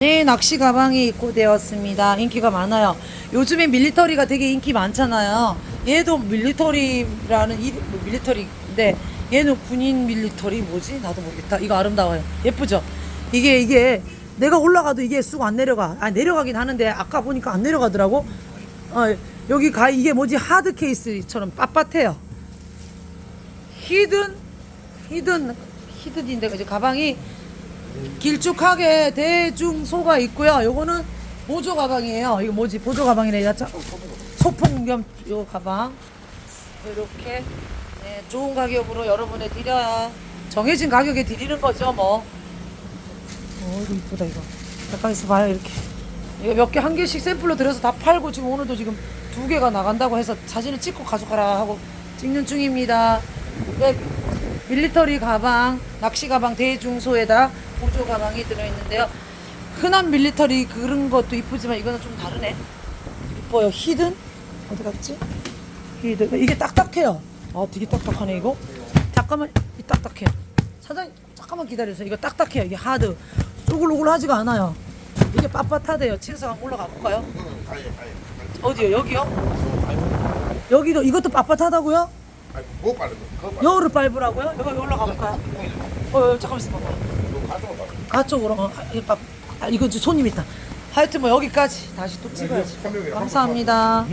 네, 낚시 가방이 입고되었습니다. 인기가 많아요. 요즘에 밀리터리가 되게 인기 많잖아요. 얘도 밀리터리라는 이뭐 밀리터리인데 얘는 군인 밀리터리 뭐지? 나도 모르겠다. 이거 아름다워요. 예쁘죠? 이게 이게 내가 올라가도 이게 쑥 안 내려가. 아 내려가긴 하는데 아까 보니까 안 내려가더라고. 어, 여기 가 이게 뭐지? 하드 케이스처럼 빳빳해요. 히든 히든 히든인데 이제 가방이 길쭉하게 대중 소가 있고요. 요거는 보조 가방이에요. 이거 뭐지? 보조 가방이래. 야차 소품 겸요 가방. 이렇게 네, 좋은 가격으로 여러분에 드려야 정해진 가격에 드리는 거죠, 뭐. 어, 이거 이쁘다 이거. 잠깐 있어 봐요, 이렇게. 이거 몇 개 한 개씩 샘플로 들여서 다 팔고 지금 오늘도 지금 두 개가 나간다고 해서 사진을 찍고 가져가라 하고 찍는 중입니다. 네, 밀리터리 가방, 낚시 가방 대중소에다 보조 가방이 들어있는데요. 흔한 밀리터리 그런 것도 이쁘지만 이거는 좀 다르네. 이뻐요. 히든 어디 갔지? 히든 이게 딱딱해요. 아 되게 딱딱하네 이거. 잠깐만 이 딱딱해. 사장님 잠깐만 기다려주세요. 이거 딱딱해요. 이게 하드. 오글오글하지가 않아요. 이게 빳빳하대요. 한번 올라가 볼까요? 어디요? 여기요? 여기도 이것도 빳빳하다고요? 아니, 뭐 빠른 거? 그거 여우를 밟으라고요? 여기 올라가 볼까요? 어, 어 잠깐만 있어봐. 거 가져가 봐. 가쪽으로 어, 아, 이거 봐. 아, 이거 저 손님 있다. 하여튼 뭐 여기까지 다시 또 찍어야지. 한 명이랑 감사합니다.